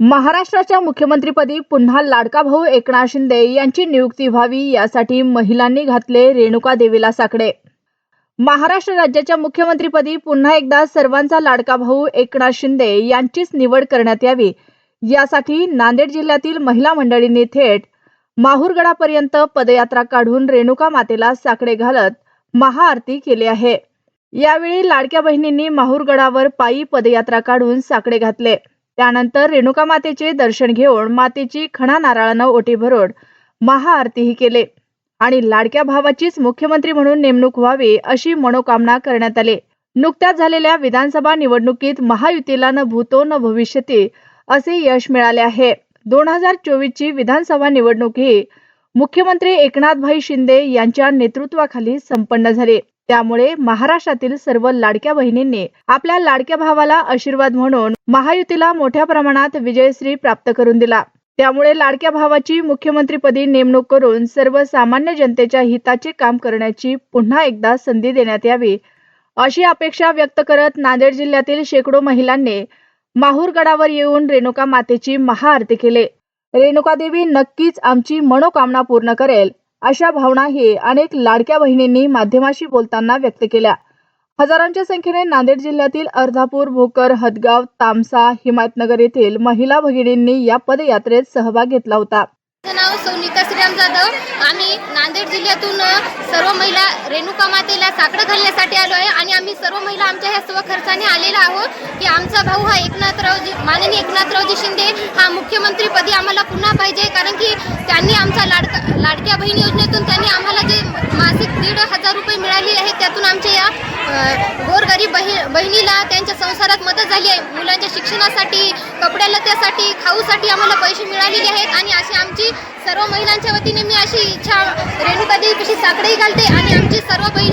महाराष्ट्राच्या मुख्यमंत्रीपदी पुन्हा लाडका भाऊ एकनाथ शिंदे यांची नियुक्ती व्हावी यासाठी महिलांनी घातले रेणुका देवीला साकडे. महाराष्ट्र राज्याच्या मुख्यमंत्रीपदी पुन्हा एकदा सर्वांचा लाडका भाऊ एकनाथ शिंदे यांचीच निवड करण्यात यावी. यासाठी नांदेड जिल्ह्यातील महिला मंडळींनी थेट माहूरगडापर्यंत पदयात्रा काढून रेणुका मातेला साकडे घालत महाआरती केली आहे. यावेळी लाडक्या बहिणींनी माहूरगडावर पायी पदयात्रा काढून साकडे घातले. त्यानंतर रेणुका मातेचे दर्शन घेऊन मातेची खणा नारळानं ओटी भरून महाआरतीही केले. आणि लाडक्या भावाचीच मुख्यमंत्री म्हणून नेमणूक व्हावी अशी मनोकामना करण्यात आली. नुकत्याच झालेल्या विधानसभा निवडणुकीत महायुतीला न भूतो न भविष्यती असे यश मिळाले आहे. दोन हजार चोवीस ची विधानसभा निवडणूक ही मुख्यमंत्री एकनाथभाई शिंदे यांच्या नेतृत्वाखाली संपन्न झाली. त्यामुळे महाराष्ट्रातील सर्व लाडक्या बहिणींनी आपल्या लाडक्या भावाला आशीर्वाद म्हणून महायुतीला मोठ्या प्रमाणात विजयश्री प्राप्त करून दिला. त्यामुळे लाडक्या भावाची मुख्यमंत्रीपदी नेमणूक करून सर्वसामान्य जनतेच्या हिताचे काम करण्याची पुन्हा एकदा संधी देण्यात यावी अशी अपेक्षा व्यक्त करत नांदेड जिल्ह्यातील शेकडो महिलांनी माहूरगडावर येऊन रेणुका मातेची महाआरती केली. रेणुकादेवी नक्कीच आमची मनोकामना पूर्ण करेल. अशा भावनाही अनेक लाडक्या बहिणींनी माध्यमाशी बोलताना व्यक्त केल्या. हजारांच्या संख्येने नांदेड जिल्ह्यातील अर्धापूर भोकर हदगाव तामसा हिमायतनगर येथील महिला भगिनींनी या पदयात्रेत सहभाग घेतला होता. माझं नाव सौनिका श्रीराम जाधव. आम्ही नांदेड जिल्ह्यातून सर्व महिला रेणुका मातेला साकडं घालण्यासाठी आलो आहे आणि आम्ही सर्व महिला आमच्या ह्या स्वखर्चाने आलेला आहोत की आमचा भाऊ हा एकनाथरावजी माननीय एकनाथरावजी शिंदे हा मुख्यमंत्रीपदी आम्हाला पुन्हा पाहिजे कारण की त्यांनी आमचा लाडक्या बहीण योजनेतून त्यांनी आम्हाला जे मासिक दीड हजार रुपये मिळाले आहेत त्यातून आमच्या या गोरगरीब बहि बहिणीला त्यांच्या संसारात मदत झाली आहे. मुलांच्या शिक्षणासाठी कपड्या लत्यासाठी खाऊसाठी आम्हाला पैसे मिळालेले आहेत आणि अशी आमची सर्व महिलांच्या वतीने मी अशी इच्छा रेणुका देवीपाशी घालते आणि आमची सर्व बहिणी